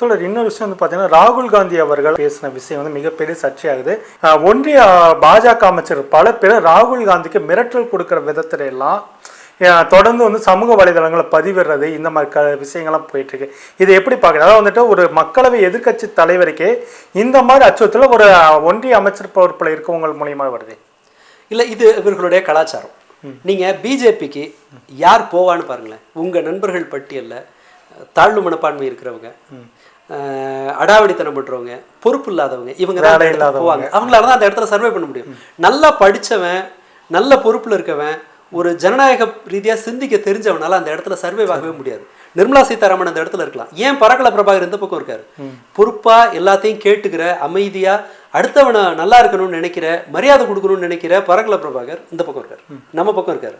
தோழர் இன்னொரு விஷயம் வந்து பார்த்தீங்கன்னா ராகுல் காந்தி அவர்கள் பேசின விஷயம் வந்து மிகப்பெரிய சர்ச்சையாகுது. ஒன்றிய பாஜக அமைச்சர் பல பேர் ராகுல் காந்திக்கு மிரட்டல் கொடுக்குற விதத்துல எல்லாம் தொடர்ந்து வந்து சமூக வலைதளங்களை பதிவிடுறது இந்த மாதிரி க விஷயங்கள்லாம் போயிட்டு இருக்கு இது எப்படி பார்க்குறது அதாவது வந்துட்டு ஒரு மக்களவை எதிர்க்கட்சி தலைவருக்கே இந்த மாதிரி அச்சுறுத்தல ஒரு ஒன்றிய அமைச்சர் பொறுப்பில் இருக்கவங்க மூலியமா வருது? இல்லை இது இவர்களுடைய கலாச்சாரம். நீங்கள் பிஜேபிக்கு யார் போவான்னு பாருங்களேன். உங்கள் நண்பர்கள் பட்டியலில் தாழ்வு மனப்பான்மை இருக்கிறவங்க. அடாவடித்தனம் பண்ணுறவங்க பொறுப்பு இல்லாதவங்க இவங்க தான் போவாங்க. அவங்களால தான் அந்த இடத்துல சர்வே பண்ண முடியும். நல்லா படிச்சவன் நல்ல பொறுப்பில் இருக்கவன் ஒரு ஜனநாயக ரீதியாக சிந்திக்க தெரிஞ்சவனால அந்த இடத்துல சர்வே ஆகவே முடியாது. நிர்மலா சீதாராமன் அந்த இடத்துல இருக்கலாம். ஏன் பரக்கல பிரபாகர் இந்த பக்கம் இருக்காரு? பொறுப்பா எல்லாத்தையும் கேட்டுக்கிற அமைதியா அடுத்தவனை நல்லா இருக்கணும்னு நினைக்கிற மரியாதை கொடுக்கணும்னு நினைக்கிற பரக்கல பிரபாகர் இந்த பக்கம் இருக்காரு. நம்ம பக்கம் இருக்காரு.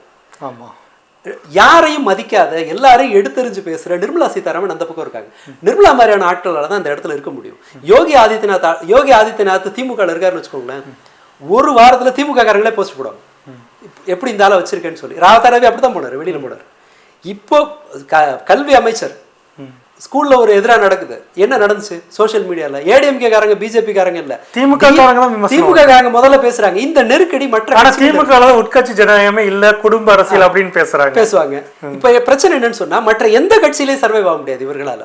ஆமா. யாரையும் மதிக்காத எல்லாரையும் எடுத்தெறிஞ்சு பேசுற நிர்மலா சீதாராமன் அந்த பக்கம் இருக்காங்க. நிர்மலா மாதிரியான ஆட்களால தான் அந்த இடத்துல இருக்க முடியும். யோகி ஆதித்யநாத் யோகி ஆதித்யநாத் திமுக இருக்காருன்னு வச்சுக்கோங்களேன். ஒரு வாரத்துல திமுக காரங்களே போஸ்ட் போடுவாங்க. எப்படி இந்த ஆளை வச்சிருக்கேன்னு சொல்லி. ராவதாரவி அப்படிதான் போனாரு வெளியில போனாரு. இப்போ க- கல்வி அமைச்சர் ஸ்கூல்ல ஒரு எதிரா நடக்குது. என்ன நடந்துச்சு? சோஷியல் மீடியால ஏடிஎம்கே காரங்க பிஜேபி காரங்க இல்ல. திமுக திமுக காரங்க முதல்ல பேசுறாங்க. இந்த நெருக்கடி மற்ற ஆனா கட்சிகள் திமுக உட்கட்சி ஜனநாயகமே இல்ல குடும்ப அரசியல் அப்படின்னு பேசுறாங்க. பேசுவாங்க. இப்போ பிரச்சனை என்னன்னு சொன்னா மற்ற எந்த கட்சியிலையும் சர்வை ஆக முடியாது இவர்களால.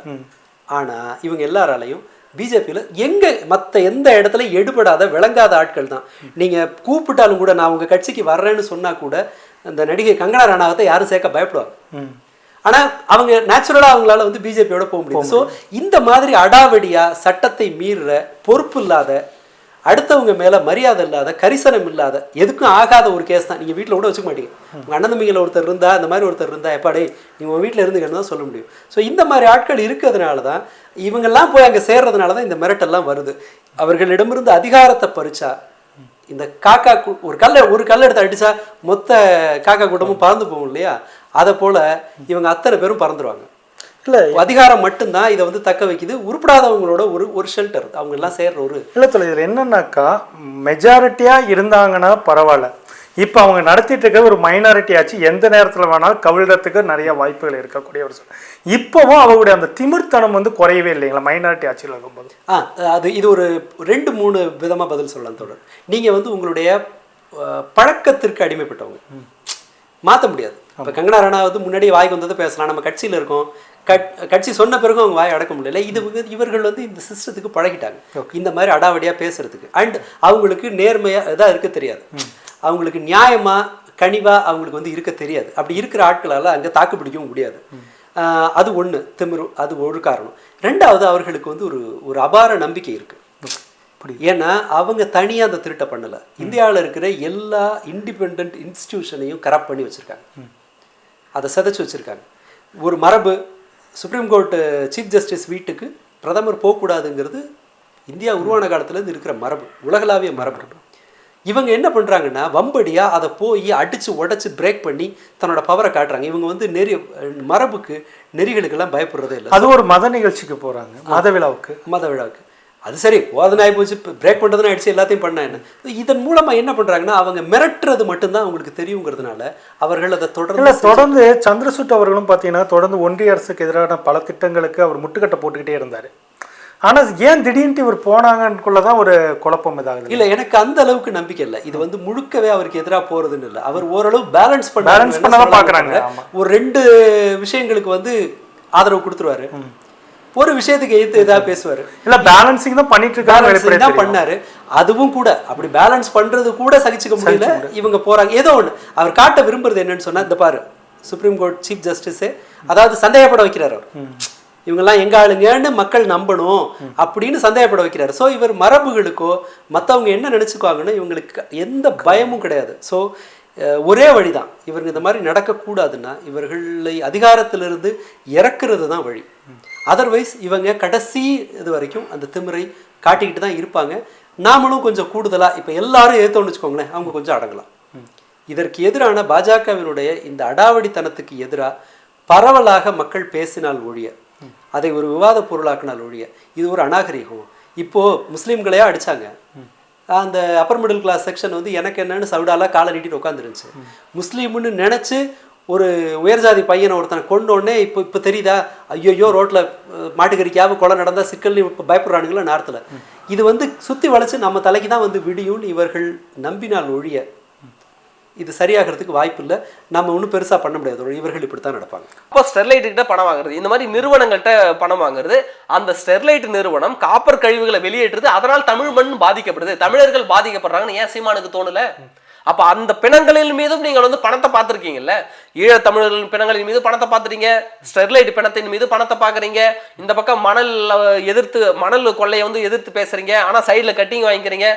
ஆனா இவங்க எல்லாராலையும் பிஜேபியில் எங்க மத்த எந்த இடத்துல எடுபடாத விளங்காத ஆட்கள் தான். நீங்க கூப்பிட்டாலும் கூட நான் உங்க கட்சிக்கு வர்றேன்னு சொன்னா கூட அந்த நடிகை கங்கனா ராணாவத்தை யாரும் சேர்க்க பயப்படுவாங்க. ம். ஆனா அவங்க நேச்சுரலா அவங்களால வந்து பிஜேபியோட போக முடியும் ஸோ இந்த மாதிரி அடாவடியா சட்டத்தை மீறுற பொறுப்பு இல்லாத அடுத்தவங்க மேல மரியாதை இல்லாத கரிசனம் இல்லாத எதுக்கும் ஆகாத ஒரு கேஸ் தான் நீங்க வீட்ல கூட வச்சுக்க மாட்டீங்க. உங்க அண்ணன் ஒருத்தர் இருந்தா இந்த மாதிரி ஒருத்தர் இருந்தா எப்பாடே நீங்க உங்க வீட்ல இருந்துக்கன்னு தான் சொல்ல முடியும். ஸோ இந்த மாதிரி ஆட்கள் இருக்கிறதுனால தான் இவங்கெல்லாம் போய் அங்க சேர்றதுனால தான் இந்த மிரட்டெல்லாம் வருது. அவர்களிடமிருந்து அதிகாரத்தை பறிச்சா இந்த காக்கா கு- ஒரு கல்லை ஒரு கல்லை எடுத்து அடிச்சா மொத்த காக்கா கூட்டமும் பறந்து போகும் இல்லையா? அதை போல இவங்க அத்தனை பேரும் பறந்துருவாங்க. இல்ல அதிகாரம் மட்டும்தான் இதை வந்து தக்க வைக்குது. உருப்படாதவங்களோட ஒரு ஒரு ஷெல்டர் அவங்க எல்லாம் சேர்ற ஒரு இல்ல தோழர் இதுல என்னன்னாக்கா மெஜாரிட்டியா இருந்தாங்கன்னா பரவாயில்ல. இப்போ அவங்க நடத்திட்டு இருக்க ஒரு மைனாரிட்டி ஆச்சு. எந்த நேரத்துல வேணாலும் கவிழ்றதுக்கு நிறைய வாய்ப்புகள் இருக்கக்கூடிய ஒரு. இப்பவும் அவங்களுடைய அந்த திமிர்த்தனம் வந்து குறையவே இல்லைங்களா மைனாரிட்டி ஆட்சியில் இருக்கும்போது? ஆ அது இது ஒரு ரெண்டு மூணு விதமா பதில் சொல்லலாம் தொடர் நீங்க வந்து உங்களுடைய பழக்கத்திற்கு அடிமைப்பட்டவங்க. மாத்த முடியாது. இப்போ கங்கனா ராணாவது முன்னாடியே வாய்க்கு வந்ததை பேசலாம். நம்ம கட்சியில இருக்கோம். கட் கட்சி சொன்ன பிறகும் அவங்க வாய் அடக்க முடியல. இது இவர்கள் வந்து இந்த சிஸ்டத்துக்கு பழகிட்டாங்க. இந்த மாதிரி அடாவடியா பேசுறதுக்கு. அண்ட் அவங்களுக்கு நேர்மையா இதாக இருக்க தெரியாது. அவங்களுக்கு நியாயமா கனிவா அவங்களுக்கு வந்து இருக்க தெரியாது. அப்படி இருக்கிற ஆட்களால அங்க தாக்கு பிடிக்கவும் முடியாது. அது ஒண்ணு. திமிரு அது ஒரு காரணம். ரெண்டாவது அவர்களுக்கு வந்து ஒரு ஒரு அபார நம்பிக்கை இருக்கு. ஏன்னா அவங்க தனியா அந்த திருட்டை பண்ணல. இந்தியாவில் இருக்கிற எல்லா இண்டிபெண்ட் இன்ஸ்டிடியூஷனையும் கரப்ட் பண்ணி வச்சிருக்காங்க. அதை சிதைச்சு வச்சிருக்காங்க. ஒரு மரபு சுப்ரீம் கோர்ட் சீஃப் ஜஸ்டிஸ் வீட்டுக்கு பிரதமர் போகக்கூடாதுங்கிறது இந்தியா உருவான காலத்துலேருந்து இருக்கிற மரபு உலகளாவிய மரபு. இவங்க என்ன பண்றாங்கன்னா வம்படியா அதை போய் அடிச்சு உடைச்சு பிரேக் பண்ணி தன்னோட பவரை காட்டுறாங்க. இவங்க வந்து நெறி மரபுக்கு நெறிகளுக்கெல்லாம் பயப்படுறதே இல்லை. அது ஒரு மத நிகழ்ச்சிக்கு போறாங்க மத விழாவுக்கு. மத விழாவுக்கு. அது சரி போதுன்னு ஆகி போச்சு பிரேக் பண்ணுறதுன்னு ஆயிடுச்சு எல்லாத்தையும் பண்ண என்ன? இதன் மூலமா என்ன பண்றாங்கன்னா அவங்க மிரட்டுறது மட்டும்தான் அவங்களுக்கு தெரியுங்கிறதுனால அவர்கள் அதை தொடர்ந்து தொடர்ந்து சந்திரசூட் அவர்களும் பார்த்தீங்கன்னா தொடர்ந்து ஒன்றிய அரசுக்கு எதிரான பல திட்டங்களுக்கு அவர் முட்டுக்கட்டை போட்டுக்கிட்டே இருந்தாரு. ஆனா ஏன் திடீர்னு இவர் போனாங்கன்னுக்குள்ளதான் ஒரு குழப்பம் இதாகுது. இல்ல எனக்கு அந்த அளவுக்கு நம்பிக்கை இல்லை. இது வந்து முழுக்கவே அவருக்கு எதிராக போறதுன்னு இல்லை. அவர் ஓரளவு பேலன்ஸ் பண்ண Balance பண்ணதான் பார்க்கறாங்க. ஒரு ரெண்டு விஷயங்களுக்கு வந்து ஆதரவு கொடுத்துருவாரு. ஒரு விஷயத்துக்கு எதிர்த்து ஏதாவது பேசுவாரு. இல்ல பேலன்சிங் தான் பண்ணிட்டு வெளிப்படையா தான். பண்ணாரு. அதுவும் கூட அப்படி பேலன்ஸ் பண்றது கூட சகிச்சுக்க முடியல. இவங்க போறாங்க. ஏதோ ஒண்ணு. அவர் காட்ட விரும்புறது என்னன்னு சொன்னா இந்த பாரு சுப்ரீம் கோர்ட் சீஃப் ஜஸ்டிஸே அதாவது சந்தேகப்பட வைக்கிறார் அவர். இவங்கெல்லாம் எங்க ஆளுங்கன்னு மக்கள் நம்பணும் அப்படின்னு சந்தேகப்பட வைக்கிறாரு. ஸோ இவர் மரபுகளுக்கோ மத்தவங்க என்ன நினைச்சுக்குவாங்கன்னா இவங்களுக்கு எந்த பயமும் கிடையாது. ஸோ ஒரே வழி தான் இவங்க இந்த மாதிரி நடக்கக்கூடாதுன்னா இவர்களை அதிகாரத்திலிருந்து இறக்குறது தான் வழி. அதர்வைஸ் இவங்க கடைசி இது வரைக்கும் அந்த திமிரை காட்டிக்கிட்டு தான் இருப்பாங்க. நாமளும் கொஞ்சம் கூடுதலா இப்போ எல்லாரும் ஏற்றோன்னு வச்சுக்கோங்களேன் அவங்க கொஞ்சம் அடங்கலாம். இதற்கு எதிரான பாஜகவினுடைய இந்த அடாவடித்தனத்துக்கு எதிராக பரவலாக மக்கள் பேசினால் ஒழிய அதை ஒரு விவாத பொருளாக்கினால் ஒழிய இது ஒரு அநாகரிகம்? இப்போ முஸ்லீம்களையா அடிச்சாங்க. அந்த அப்பர் மிடில் கிளாஸ் செக்ஷன் வந்து எனக்கு என்னன்னு சவுடாலாக காலை நீட்டிட்டு உட்காந்துருந்துச்சு முஸ்லீம்னு நினச்சி ஒரு உயர்ஜாதி பையனை ஒருத்தனை கொண்டோடனே இப்போ இப்போ தெரியுதா? ஐயோயோ ரோட்டில் மாட்டுக்கறிக்காவது கொலை நடந்தால் சிக்கல்னு இப்போ பயப்படுறானுங்களா நேரத்தில். இது வந்து சுற்றி வளைச்சு நம்ம தலைக்கு தான் வந்து விடியும்னு இவர்கள் நம்பினால் ஒழிய இது சரியாகிறதுக்கு வாய்ப்பு இல்லை நம்ம ஒன்றும் பெருசாக பண்ண முடியாது. இவர்கள் இப்படி தான் நடப்பாங்க. அப்போ ஸ்டெர்லைட் கிட்ட பணம் வாங்குறது. இந்த மாதிரி நிறுவனங்கள்கிட்ட பணம் வாங்குறது. அந்த ஸ்டெர்லைட் நிறுவனம் காப்பர் கழிவுகளை வெளியேற்றுது அதனால் தமிழ் மண் பாதிக்கப்படுது. தமிழர்கள் பாதிக்கப்படுறாங்கன்னு ஏன் சீமானுக்கு தோணலை? அப்போ அந்த பிணங்களின் மீதும் நீங்கள் வந்து பணத்தை பார்த்துருக்கீங்கல்ல? ஈழத் தமிழர்களின் பிணங்களின் மீது பணத்தை பார்த்துறீங்க ஸ்டெர்லைட் பிணத்தின் மீது பணத்தை பார்க்குறீங்க. இந்த பக்கம் மணல் எதிர்த்து மணல் கொள்ளையை வந்து எதிர்த்து பேசுகிறீங்க ஆனால் சைடில் கட்டிங் வாங்கிக்கிறீங்க.